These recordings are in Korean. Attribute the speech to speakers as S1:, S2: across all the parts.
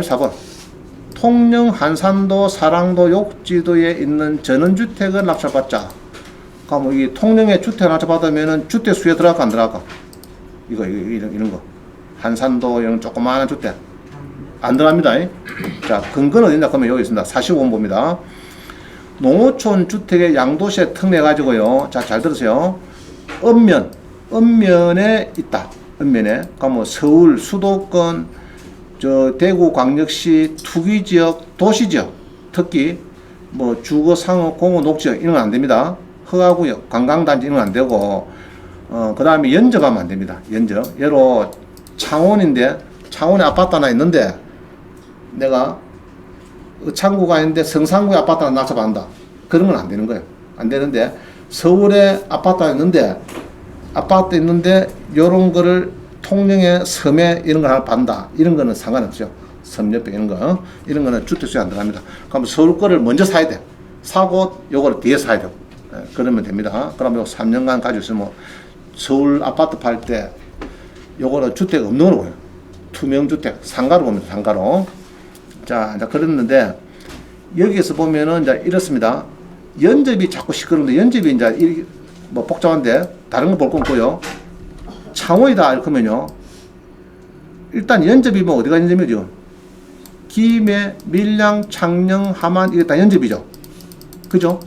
S1: 44번. 통영 한산도 사랑도 욕지도에 있는 전원주택을 납찰받자. 그럼 이 통영에 주택 납찰받으면은 주택 수에 들어갈까 안 들어갈까? 이거, 이거 이런, 이런 거. 한산도 이런 조그마한 주택. 안 들어갑니다. 이. 자, 근거는 어디냐? 그러면 여기 있습니다. 45번 봅니다. 농어촌 주택의 양도세 특례 가지고요. 자, 잘 들으세요. 읍면, 읍면에 있다. 읍면에. 그러면 서울 수도권, 저 대구 광역시 투기 지역, 도시 지역, 특히 뭐 주거 상업 공업 녹지역 이런 건 안 됩니다. 허가구역, 관광단지 이런 건 안 되고 어 그다음에 연적하면 안 됩니다. 연적. 예로 창원인데 창원에 아파트 하나 있는데 내가 창구가 있는데 성산구에 아파트 하나 납치받는다. 그런 건 안 되는 거예요. 안 되는데 서울에 아파트가 있는데 아파트 있는데 요런 거를 통영의 섬에 이런 걸 하나 받는다. 이런 거는 상관없죠. 섬 옆에 이런 거. 어? 이런 거는 주택수에 안 들어갑니다. 그럼 서울 거를 먼저 사야 돼. 사고 요거를 뒤에 사야 되고. 예, 그러면 됩니다. 그러면 요 3년간 가지고 있으면 서울 아파트 팔 때 요거는 주택 없는 걸로 보여요. 투명 주택, 상가로 봅니다. 상가로. 자, 이제 그랬는데 여기에서 보면은 이제 이렇습니다. 연접이 자꾸 시끄러운데 연접이 이제 이- 뭐 복잡한데 다른 거볼건 없고요. 창호이다 이렇게면요. 일단 연접이면 어디가 연접이죠? 김해, 밀양, 창녕, 함안 이게 다 연접이죠. 그죠?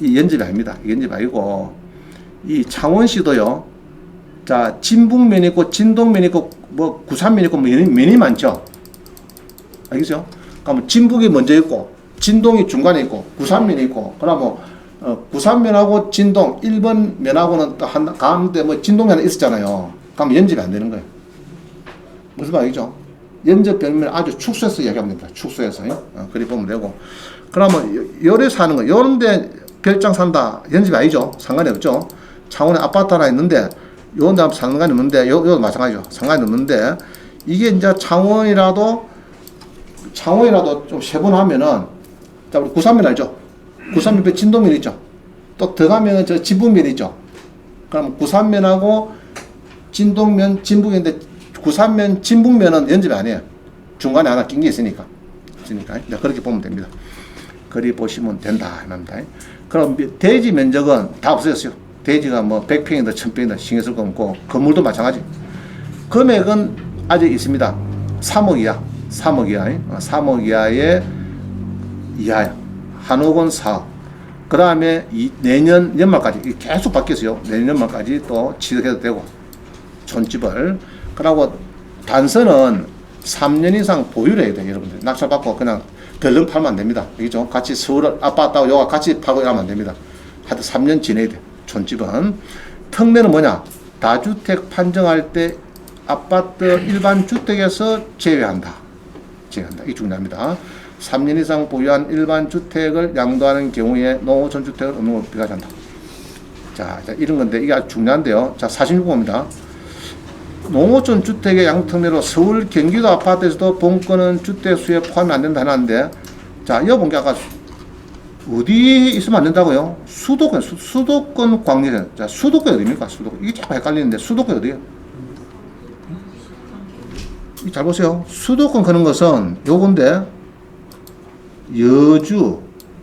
S1: 이 연접이 아닙니다. 이 연접이 아니고 이 창원시도요. 자 진북면 있고 진동면 있고 뭐 구산면 있고 면이, 면이 많죠. 알겠죠? 그러면 진북이 먼저 있고 진동이 중간에 있고 구산면이 있고 그러면 어, 구산면하고 진동 1번 면하고는 또 한, 가운데 뭐 하나 있었잖아요. 그러면 연접이 안 되는 거예요. 무슨 말이죠? 연접 변면 아주 축소해서 이야기하면 됩니다. 축소해서. 어, 그리 보면 되고. 그러면 요- 요래 사는 거, 요런데 별장 산다. 연접이 아니죠. 상관이 없죠. 창원에 아파트 하나 있는데, 요런 데 상관이 없는데, 요, 요도 마찬가지죠. 상관이 없는데, 이게 이제 창원이라도, 창원이라도 좀 세분하면은, 자, 우리 구산면 알죠? 구산면 옆에 진도면 있죠? 또더 가면은 저 진북면 있죠? 그럼 구산면하고 진동면, 진북인데 구산면, 진북면은 연접이 아니에요. 중간에 하나 낀 게 있으니까. 있으니까. 이제 그렇게 보면 됩니다. 그리 보시면 된다. 이 말입니다. 그럼 미- 대지 면적은 다 없어졌어요. 대지가 뭐 100평이다, 1000평이다 신경 쓸 거 없고, 건물도 마찬가지. 금액은 아직 있습니다. 3억 이하. 3억 이하. 어, 3억 이하의 이하야. 한옥은 4억. 그 다음에 내년 연말까지 계속 바뀌었어요. 내년 연말까지 또 취득해도 되고. 촌집을. 그러고 단서는 3년 이상 보유를 해야 돼요 여러분들. 낙찰 받고 그냥 덜렁 팔면 안 됩니다. 알겠죠 같이 서울 아파트하고 요가 같이 팔고 이러면 안 됩니다. 하여튼 3년 지내야 돼 촌집은. 특례는 뭐냐? 다주택 판정할 때 아파트 일반 주택에서 제외한다. 제외한다. 이 중요합니다 3년 이상 보유한 일반 주택을 양도하는 경우에 농어촌 주택을 없는 걸로 비과한다 자, 자, 이런 건데 이게 아주 중요한데요. 자, 46번입니다. 농어촌 주택의 양특례로 서울 경기도 아파트에서도 본권은 주택 수에 포함이 안 된다 하는데 자, 이거 본게 아까 어디 있으면 안 된다고요? 수도권, 수, 수도권 광역에 자, 수도권 어디입니까? 수도권. 이게 자꾸 헷갈리는데 수도권 어디예요? 이잘 보세요. 수도권 그런 것은 요건데 여주,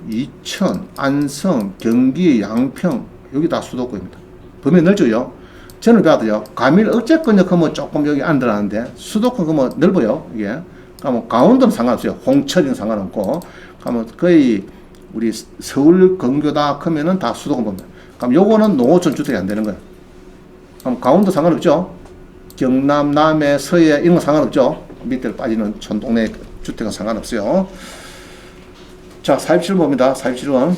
S1: 이천, 안성, 경기, 양평 여기 다 수도권입니다. 범위 넓죠요. 저는 봐도요. 가밀 어쨌건요 그러면 조금 여기 안 들어가는데 수도권 그러면 넓어요. 이게. 그러면 강원도는 상관없어요. 홍천이는 상관없고. 그러면 거의 우리 서울 근교다 크면은 다 수도권 봅니다. 그럼 요거는 농어촌 주택이 안 되는 거예요. 그럼 강원도 상관없죠. 경남, 남해, 서해 이런 거 상관없죠. 밑으로 빠지는 촌 동네 주택은 상관없어요. 자, 47번입니다. 47번.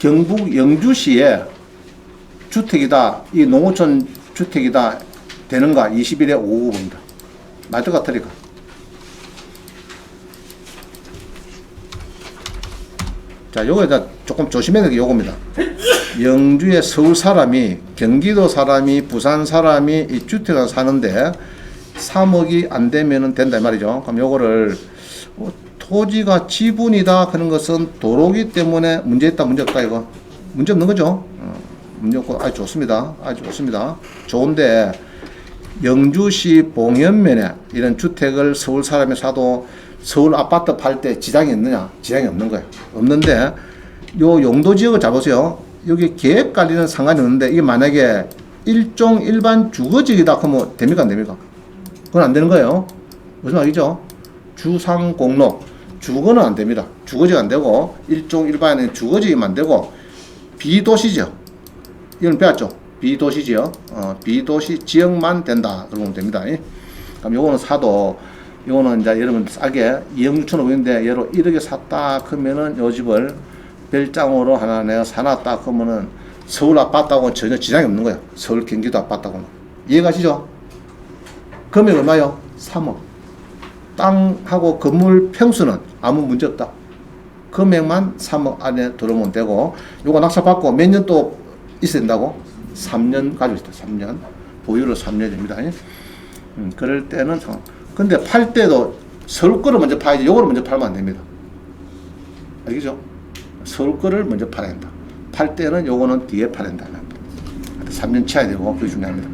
S1: 경북 영주시에 주택이다, 이 농어촌 주택이다 되는가? 21에 5호입니다. 말투가 틀리까? 자, 요거 이제 조금 조심해야 될 게 요겁니다. 영주의 서울 사람이, 경기도 사람이, 부산 사람이 이 주택을 사는데 3억이 안 되면은 된다 이 말이죠. 그럼 요거를 어, 토지가 지분이다 하는 것은 도로기 때문에 문제 있다 문제 없다 이거 문제 없는 거죠. 어, 문제 없고 아주 좋습니다. 아주 좋습니다. 좋은데 영주시 봉현면에 이런 주택을 서울 사람이 사도 서울 아파트 팔 때 지장이 있느냐? 지장이 없는 거예요. 없는데 요 용도 지역을 잡으세요. 여기 계획 관리는 상관이 없는데 이게 만약에 일종 일반 주거지이다 그러면 됩니까 안 됩니까? 그건 안 되는 거예요. 무슨 말이죠? 주상 공로 주거는 안 됩니다. 주거지가 안 되고 일종 일반은 주거지만 되고 비도시죠. 이건 배웠죠. 비도시 지역, 어, 비도시 지역만 된다. 그러면 됩니다. 예. 그럼 요거는 사도, 요거는 이제 여러분 싸게 2억 6천 5백인데 얘로 1억에 샀다 그러면은 요 집을 별장으로 하나 내가 사놨다 그러면은 서울 아파트하고는 전혀 지장이 없는 거예요. 서울 경기도 아파트하고는. 이해가시죠? 금액 얼마요? 3억. 땅하고 건물 평수는 아무 문제 없다. 금액만 3억 안에 들어오면 되고 요거 낙찰 받고 몇 년 또 있어야 된다고? 3년 가지고 있다. 3년. 보유로 3년입니다. 음, 그럴 때는 상- 근데 팔 때도 서울 거를 먼저 파야지 요거를 먼저 팔면 안 됩니다. 알겠죠? 서울 거를 먼저 팔아야 된다. 팔 때는 요거는 뒤에 팔아야 된다. 3년 치야 되고 그게 중요합니다.